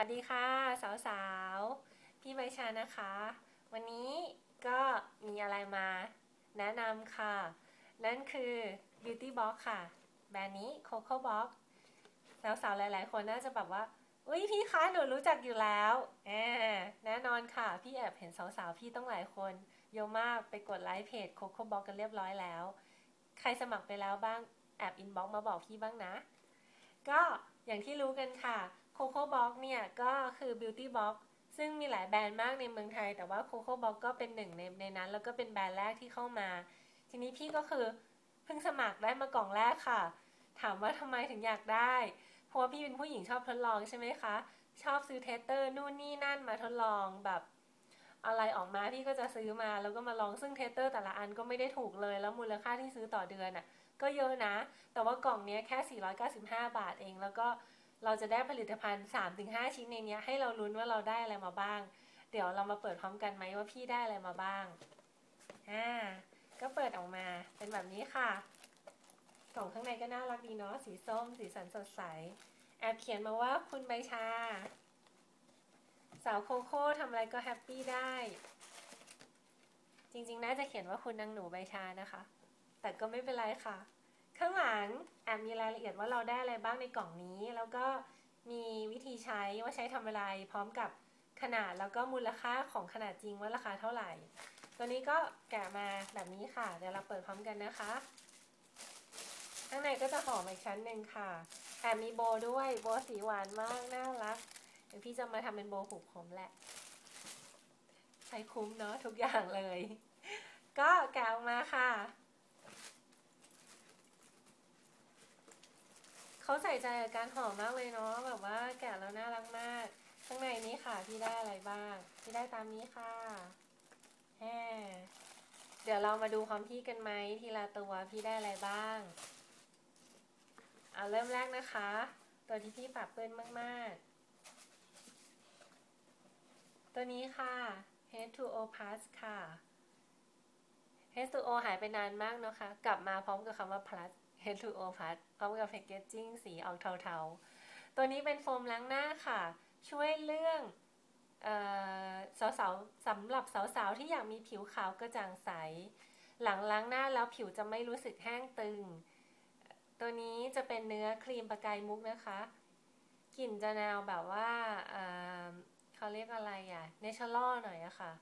วัสดีค่ะ สาวๆ พี่ใบชานะคะ วันนี้ก็มีอะไรมาแนะนำค่ะ นั่นคือ Beauty Box ค่ะ แบรนด์นี้ Coco Box สาวๆ หลายๆ คนน่าจะแบบว่า อุ้ยพี่คะหนูรู้จักอยู่แล้วแแน่นอนค่ะ พี่แอบเห็นสาวๆ พี่ต้องหลายคนเยอะมากไปกดไลค์เพจ Coco Box กันเรียบร้อยแล้ว ใครสมัครไปแล้วบ้างแอบอินบ็อกมาบอกพี่บ้างนะ ก็อย่างที่รู้กันค่ะ Coco Box เนี่ยก็คือ Beauty Box ซึ่งมีหลายแบรนด์มากในเมืองไทย แต่ว่า Coco Box ก็เป็นหนึ่งในในนั้น แล้วก็เป็นแบรนด์แรกที่เข้ามา ทีนี้พี่ก็คือเพิ่งสมัครได้มากล่องแรกค่ะ ถามว่าทำไมถึงอยากได้ เพราะว่าพี่เป็นผู้หญิงชอบทดลองใช่ไหมคะ ชอบซื้อเทสเตอร์นู่นนี่นั่นมาทดลองแบบอะไรออกมาพี่ก็จะซื้อมาแล้วก็มาลองซึ่งเทสเตอร์แต่ละอันก็ไม่ได้ถูกเลย แล้วมูลค่าที่ซื้อต่อเดือนอะ ก็เยอะนะ แต่ว่ากล่องนี้แค่ 495 บาทเอง แล้วก็ เราจะได้ผลิตภัณฑ์ 3-5 ชิ้นในนี้ให้เราลุ้นว่าเราได้อะไรมาบ้าง เดี๋ยวเรามาเปิดพร้อมกันไหมว่าพี่ได้อะไรมาบ้าง อ่า ก็เปิดออกมาเป็นแบบนี้ค่ะ กล่องข้างในก็น่ารักดีเนาะ สีส้ม สีสันสดใส แอบเขียนมาว่าคุณใบชา สาวโคโค่ทำอะไรก็แฮปปี้ได้ จริงๆ น่าจะเขียนว่าคุณนางหนูใบชานะคะ แต่ก็ไม่เป็นไรค่ะ ข้างหลังแอบมีรายละเอียดว่าเราได้อะไรบ้างในกล่องนี้ แล้วก็มีวิธีใช้ว่าใช้ทำอะไรพร้อมกับขนาดแล้วก็มูลค่าของขนาดจริงว่าราคาเท่าไหร่ ตัวนี้ก็แกะมาแบบนี้ค่ะ เดี๋ยวเราเปิดพร้อมกันนะคะ ข้างในก็จะห่อมาอีกชั้นหนึ่งค่ะแอบมีโบด้วยโบสีหวานมากน่ารักเดี๋ยวพี่จะมาทำเป็นโบผูกผมแหละ ใช้คุ้มเนาะทุกอย่างเลย ก็แกะออกมาค่ะ เขาใส่ใจกับการห่อมากเลยเนาะแบบว่าแกะแล้วน่ารักมาก ข้างในนี้ค่ะพี่ได้อะไรบ้างพี่ได้ตามนี้ค่ะแฮเดี๋ยวเรามาดูความพี่กันไหมทีละตัวพี่ได้อะไรบ้างเอาเริ่มแรกนะคะ ตัวที่พี่ปรับเปื้อนมากๆ ตัวนี้ค่ะ H2O Plus ค่ะ H2O หายไปนานมากนะคะ กลับมาพร้อมกับคำว่า plus H2O พัดพร้อมกับแพคเกจจิ้งสีออกเทาๆ ตัวนี้เป็นโฟมล้างหน้าค่ะ ช่วยเรื่องสาวๆสำหรับสาวๆ ที่อยากมีผิวขาวกระจ่างใส หลังล้างหน้าแล้วผิวจะไม่รู้สึกแห้งตึง ตัวนี้จะเป็นเนื้อครีมประกายมุกนะคะ กลิ่นจะแนวแบบว่าเขาเรียกอะไรอะเนเชอรัลหน่อยอะค่ะ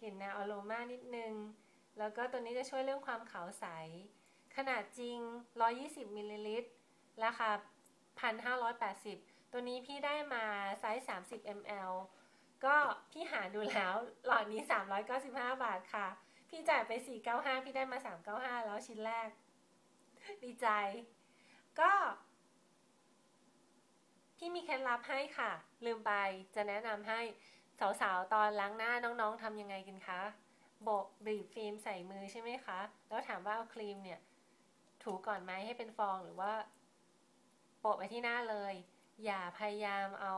กลิ่นแนวอโรมานิดนึง แล้วก็ตัวนี้จะช่วยเรื่องความขาวใส ขนาดจริง 120มิลลิลิตร ราคา 1,580 ตัวนี้พี่ได้มาไซส์ 30 ml ก็พี่หาดูแล้วหลอดนี้ 395 บาทค่ะ พี่จ่ายไป 495 พี่ได้มา 395 แล้วชิ้นแรก ดีใจ ก็ พี่มีเคล็ดลับให้ค่ะ ลืมไปจะแนะนำให้สาวๆ ตอนล้างหน้าน้องๆทำยังไงกันคะโบกบีบฟิล์มใส่มือใช่ไหมคะ แล้วถามว่าเอาครีมเนี่ย ถูก่อนไหมให้เป็นฟองหรือว่า โปะไปที่หน้าเลย อย่าพยายามเอา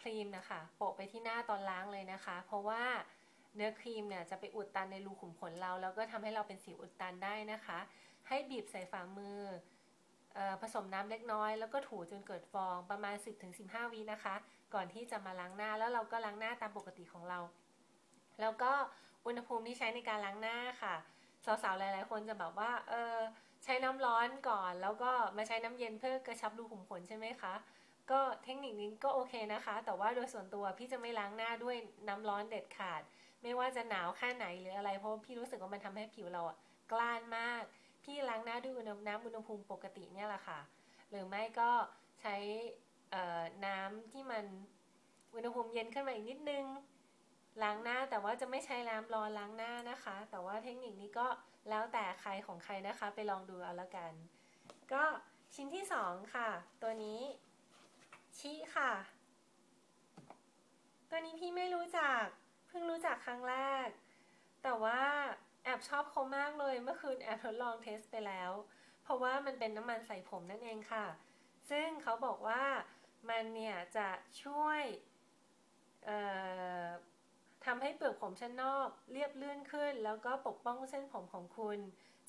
ครีมนะคะ โปะไปที่หน้าตอนล้างเลยนะคะ เพราะว่าเนื้อครีมเนี่ยจะไปอุดตันในรูขุมขนเรา แล้วก็ทำให้เราเป็นสิวอุดตันได้นะคะ ให้บีบใส่ฝ่ามืออผสมน้ำเล็กน้อยแล้วก็ถูจนเกิดฟองประมาณ 10-15วินะคะ ก่อนที่จะมาล้างหน้าแล้วเราก็ล้างหน้าตามปกติของเรา แล้วก็อุณหภูมิที่ใช้ในการล้างหน้าค่ะ สาวๆหลายๆ คนจะแบบว่าเออ ใช้น้ำร้อนก่อนแล้วก็มาใช้น้ำเย็นเพื่อกระชับรูขุมขนใช่ไหมคะ ก็เทคนิคนี้ก็โอเคนะคะ แต่ว่าโดยส่วนตัวพี่จะไม่ล้างหน้าด้วยน้ำร้อนเด็ดขาด ไม่ว่าจะหนาวแค่ไหนหรืออะไร เพราะพี่รู้สึกว่ามันทำให้ผิวเราอะกล้านมาก พี่ล้างหน้าด้วยน้ำอุณหภูมิปกติเนี่ยแหละค่ะ หรือไม่ก็ใช้น้ำที่มันอุณหภูมิเย็นขึ้นมาอีกนิดนึงล้างหน้าแต่ว่าจะไม่ใช้น้ำร้อนล้างหน้านะคะ แต่ว่าเทคนิคนี้ก็ แล้วแต่ใครของใครนะคะ ไปลองดูเอาละกัน ก็ชิ้นที่สองค่ะ ตัวนี้ชีค่ะ ตัวนี้พี่ไม่รู้จัก เพิ่งรู้จักครั้งแรก แต่ว่าแอบชอบเขามากเลยเมื่อคืนแอบทดลองเทสไปแล้ว เพราะว่ามันเป็นน้ำมันใส่ผมนั่นเองค่ะ ซึ่งเขาบอกว่ามันเนี่ยจะช่วย ทำให้เปลือกผมชั้นนอกเรียบลื่นขึ้น แล้วก็ปกป้องเส้นผมของคุณ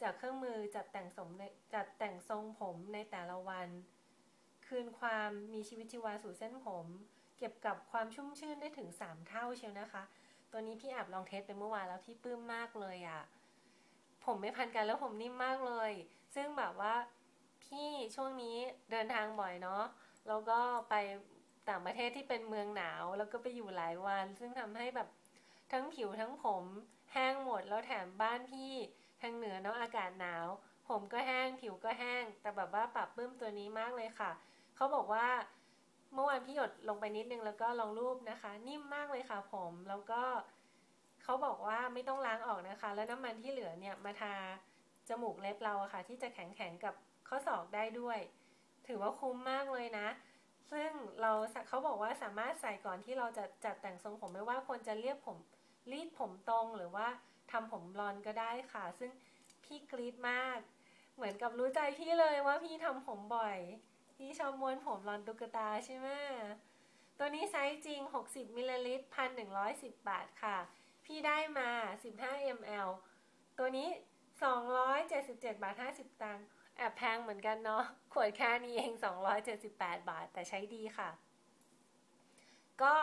จากเครื่องมือจัดแต่งสมจัดแต่งทรงผมในแต่ละวัน คืนความมีชีวิตชีวาสู่เส้นผม เก็บกับความชุ่มชื่นได้ถึง 3 เท่าเชียวนะคะ ตัวนี้พี่แอบลองเทสไปเมื่อวานแล้วพี่ปลื้มมากเลยอะ่ะผมไม่พันกันแล้วผมนิ่มมากเลย ซึ่งแบบว่าพี่ช่วงนี้เดินทางบ่อยเนาะ แล้วก็ไปต่างประเทศที่เป็นเมืองหนาว แล้วก็ไปอยู่หลายวัน ซึ่งทำให้แบบ ทั้งผิวทั้งผม แห้งหมดแล้วแถมบ้านพี่ ทางเหนือเนาะอากาศหนาว ผมก็แห้งผิวก็แห้ง แต่แบบว่าปรับปลื้มตัวนี้มากเลยค่ะ เขาบอกว่าเมื่อวานพี่หยดลงไปนิดนึงแล้วก็ลองรูปนะคะ นิ่มมากเลยค่ะ ผมแล้วก็เขาบอกว่าไม่ต้องล้างออกนะคะ แล้วน้ำมันที่เหลือเนี่ยมาทาจมูกเล็บเราอะค่ะ ที่จะแข็งๆกับข้อศอกได้ด้วย ถือว่าคุ้มมากเลยนะ ซึ่งเราเขาบอกว่าสามารถใส่ก่อนที่เราจะจัดแต่งทรงผมไม่ว่าคนจะเรียบผม รีดผมตรงหรือว่าทำผมบลอนก็ได้ค่ะ ซึ่งพี่กรีดมาก เหมือนกับรู้ใจพี่เลยว่าพี่ทำผมบ่อย พี่ชอบม้วนผมรอนตุ๊กตาใช่ไหมตัวนี้ไซส์จริง 60มิลลิลิตร1,110บาทค่ะ พี่ได้มา 15 ml ตัวนี้ 277 บาท 50 ตังค์แอบแพงเหมือนกันเนาะ ขวดแค่นี้เอง 278 บาท แต่ใช้ดีค่ะ ก็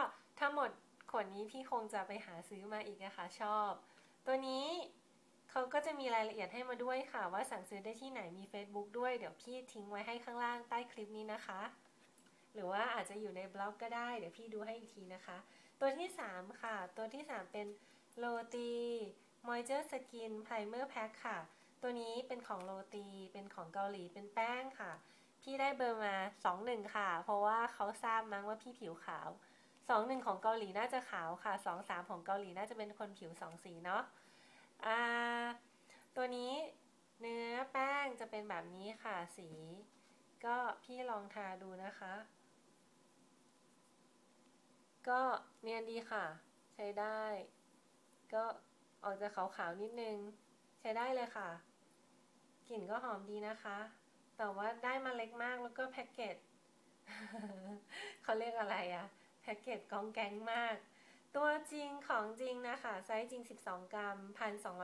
ทั้งหมด ขวดนี้พี่คงจะไปหาซื้อมาอีกนะคะชอบ ตัวนี้เขาก็จะมีรายละเอียดให้มาด้วยค่ะ ว่าสั่งซื้อได้ที่ไหนมี Facebook ด้วยเดี๋ยวพี่ทิ้งไว้ให้ข้างล่างใต้คลิปนี้นะคะ หรือว่าอาจจะอยู่ในบล็อกก็ได้เดี๋ยวพี่ดูให้อีกทีนะคะ ตัวที่ 3 ค่ะ ตัวที่ 3 เป็นโรตี Moisture Skin Primer Pack ค่ะ ตัวนี้เป็นของโรตี เป็นของเกาหลี เป็นแป้งค่ะ พี่ได้เบอร์มา 21 ค่ะ เพราะว่าเขาทราบมั้งว่าพี่ผิวขาว 21ของเกาหลีน่าจะขาวค่ะ23ของเกาหลีน่าจะเป็นคนผิว2สีเนาะตัวนี้เนื้อแป้งจะเป็นแบบนี้ค่ะสี ก็พี่ลองทาดูนะคะ ก็เนียนดีค่ะ ใช้ได้ ก็ออกจะขาวๆนิดนึง ใช้ได้เลยค่ะ กลิ่นก็หอมดีนะคะ แต่ว่าได้มาเล็กมากแล้วก็แพ็กเกจเขาเรียกอะไรอะ แพ็กเกจกองแกงมาก ตัวจริงของจริงนะคะ ไซส์จริง 12 กรัมพันสอง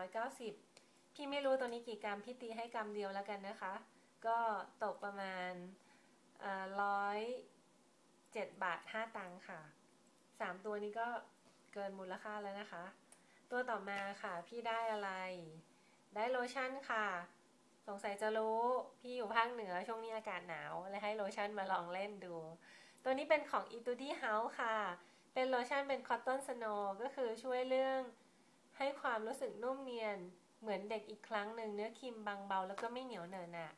พี่ไม่รู้ตัวนี้กี่กรัม พี่ตีให้กรัมเดียวแล้วกันนะคะ ก็ตกประมาณร้อยเจ็ดบาทห้าตังค่ะสามตัวนี้ก็เกินมูลค่าแล้วนะคะ ตัวต่อมาค่ะ พี่ได้อะไร ได้โลชั่นค่ะ สงสัยจะรู้ พี่อยู่ภาคเหนือช่วงนี้อากาศหนาวเลยให้โลชั่นมาลองเล่นดู ตัวนี้เป็นของ e t u d y House ค่ะ เป็นโลชั่นเป็นคอตตอนสโนก็คือช่วยเรื่องให้ความรู้สึกนุ่มเนียน เหมือนเด็กอีกครั้งหนึ่งเนื้อครีมบางเบาแล้วก็ไม่เหนียวเหนอะหนะ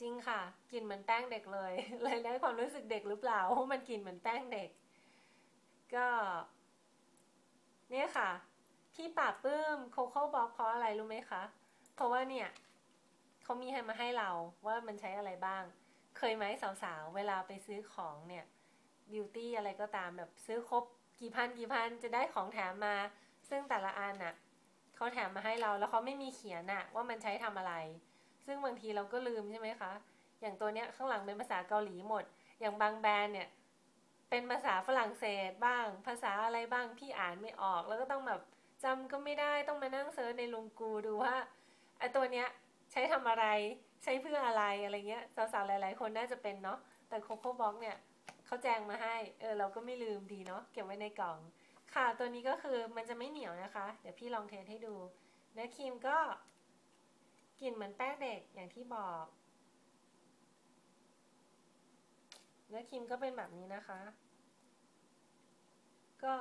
จริงค่ะกลิ่นเหมือนแป้งเด็กเลย เลยได้ความรู้สึกเด็กหรือเปล่าเพราะมันกลิ่นเหมือนแป้งเด็ก ก็ เนี่ยค่ะ ที่ป่าปื้มโคโค่บ็อกเพราะอะไรรู้ไหมคะ เพราะว่าเนี่ยเขามีให้มาให้เราว่ามันใช้อะไรบ้าง เคยไหมสาวๆ เวลาไปซื้อของเนี่ยบิวตี้อะไรก็ตามแบบซื้อครบกี่พันกี่พันจะได้ของแถมมา ซึ่งแต่ละอันน่ะเขาแถมมาให้เราแล้วเขาไม่มีเขียนน่ะ ว่ามันใช้ทำอะไร ซึ่งบางทีเราก็ลืมใช่ไหมคะ อย่างตัวเนี้ยข้างหลังเป็นภาษาเกาหลีหมด อย่างบางแบรนด์เนี่ย เป็นภาษาฝรั่งเศสบ้าง ภาษาอะไรบ้างพี่อ่านไม่ออก แล้วก็ต้องแบบจำก็ไม่ได้ต้องมานั่งเซิร์ชในลุงกูดูว่าไอตัวเนี้ยใช้ทำอะไร ใช้เพื่ออะไรอะไรเงี้ยสาวๆหลาย ๆ คนน่าจะเป็นเนาะแต่โคโค่บล็อกเนี่ยเขาแจ้งมาให้เออเราก็ไม่ลืมดีเนาะเก็บไว้ในกล่อง ค่ะตัวนี้ก็คือมันจะไม่เหนียวนะคะ เดี๋ยวพี่ลองเทสให้ดูเนื้อครีมก็กลิ่นเหมือนแป้งเด็กอย่างที่บอกเนื้อครีมก็เป็นแบบนี้นะคะ ก็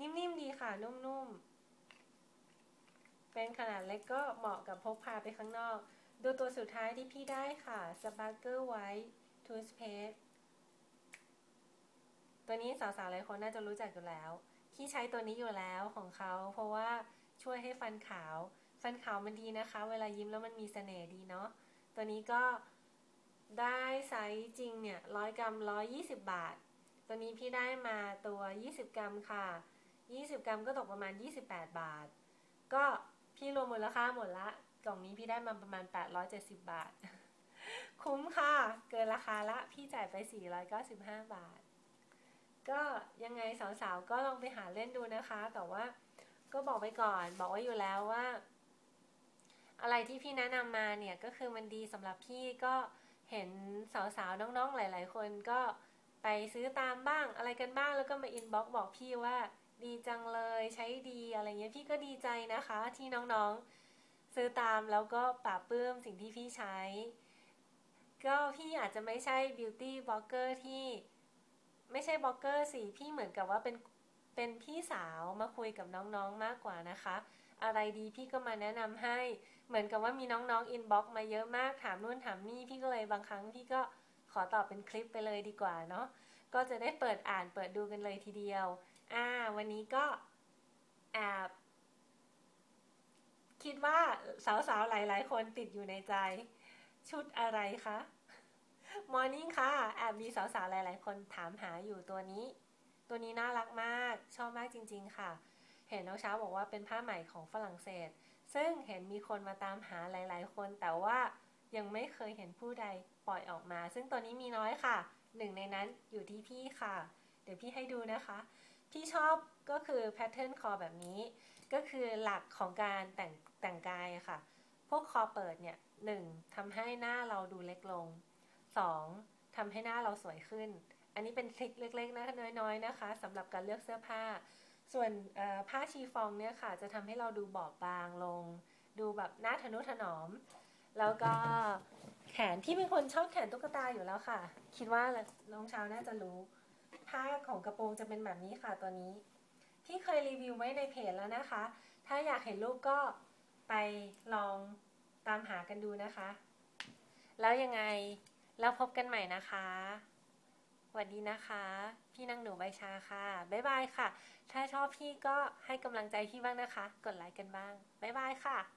นิ่มๆดีค่ะนุ่มๆเป็นขนาดเล็กก็เหมาะกับพกพาไปข้างนอก ดูตัวสุดท้ายที่พี่ได้ค่ะ Sparkle White Toothpaste ตัวนี้สาวๆหลายคนน่าจะรู้จักอยู่แล้วที่ใช้ตัวนี้อยู่แล้วของเขา เพราะว่าช่วยให้ฟันขาว ฟันขาวมันดีนะคะ เวลายิ้มแล้วมันมีเสน่ห์ดีเนาะ ตัวนี้ก็ได้ไซส์จริงเนี่ยร้อยกรัมร้อยยี่สิบบาท ตัวนี้พี่ได้มาตัวยี่สิบกรัมค่ะ ยี่สิบกรัมก็ตกประมาณยี่สิบแปดบาท ก็พี่รวมมูลค่าหมดละ กล่องนี้พี่ได้มาประมาณแปดร้อยเจ็ดสิบบาท คุ้มค่ะ เกินราคาละพี่จ่ายไปสี่ร้อยเก้าสิบห้าบาท ก็ยังไงสาวๆ ก็ลองไปหาเล่นดูนะคะ แต่ว่าก็บอกไปก่อน บอกไว้อยู่แล้วว่า อะไรที่พี่แนะนำมาเนี่ย ก็คือมันดีสำหรับพี่ก็เห็นสาวๆ น้องๆ หลาย ๆ คนก็ไปซื้อตามบ้างอะไรกันบ้างแล้วก็มาอินบ็อกบอกพี่ว่า ดีจังเลยใช้ดีอะไรเงี้ยพี่ก็ดีใจนะคะที่น้องๆ ซื้อตามแล้วก็ปราบปื้มสิ่งที่พี่ใช้ ก็พี่อาจจะไม่ใช่บิวตี้บล็อกเกอร์ที่ไม่ใช่บล็อกเกอร์สิพี่เหมือนกับว่าเป็นเป็นพี่สาวมาคุยกับน้องๆมากกว่านะคะ อะไรดีพี่ก็มาแนะนำให้ เหมือนกับว่ามีน้องๆอินบ็อกมาเยอะมากถามนู่นถามนี่พี่ก็เลยบางครั้งพี่ก็ขอตอบเป็นคลิปไปเลยดีกว่าเนาะก็จะได้เปิดอ่านเปิดดูกันเลยทีเดียว อ่า วันนี้ก็แอบ คิดว่าสาวๆ หลายๆ คนติดอยู่ในใจ ชุดอะไรคะ มอร์นิ่งค่ะ แอบมีสาวๆ หลายๆ คนถามหาอยู่ตัวนี้ ตัวนี้น่ารักมาก ชอบมากจริง ๆ ค่ะ เห็นน้องเช้าบอกว่าเป็นผ้าใหม่ของฝรั่งเศส ซึ่งเห็นมีคนมาตามหาหลาย ๆ คน แต่ว่ายังไม่เคยเห็นผู้ใดปล่อยออกมา ซึ่งตัวนี้มีน้อยค่ะ หนึ่งในนั้นอยู่ที่พี่ค่ะ เดี๋ยวพี่ให้ดูนะคะ พี่ชอบ ก็คือแพทเทิร์นคอแบบนี้ ก็คือหลักของการแต่งแต่งกายค่ะ พวกคอเปิดเนี่ยหนึ่งทำให้หน้าเราดูเล็กลง 2. ทำให้หน้าเราสวยขึ้น อันนี้เป็นทริคเล็กๆนะน้อยๆนะคะสำหรับการเลือกเสื้อผ้า ส่วนผ้าชีฟองเนี่ยค่ะ จะทำให้เราดูบอบบางลง ดูแบบหน้าทะนุถนอม แล้วก็แขนที่เป็นคนชอบแขนตุ๊กตาอยู่แล้วค่ะ คิดว่าน้องเช้าน่าจะรู้ ผ้าของกระโปรงจะเป็นแบบนี้ค่ะตัวนี้ พี่เคยรีวิวไว้ในเพจแล้วนะคะ ถ้าอยากเห็นรูปก็ไปลองตามหากันดูนะคะ แล้วยังไงแล้วพบกันใหม่นะคะสวัสดีนะคะ พี่นางหนูใบชาค่ะ บ๊ายบายค่ะ ถ้าชอบพี่ก็ให้กำลังใจพี่บ้างนะคะ กดไลค์กันบ้าง บ๊ายบายค่ะ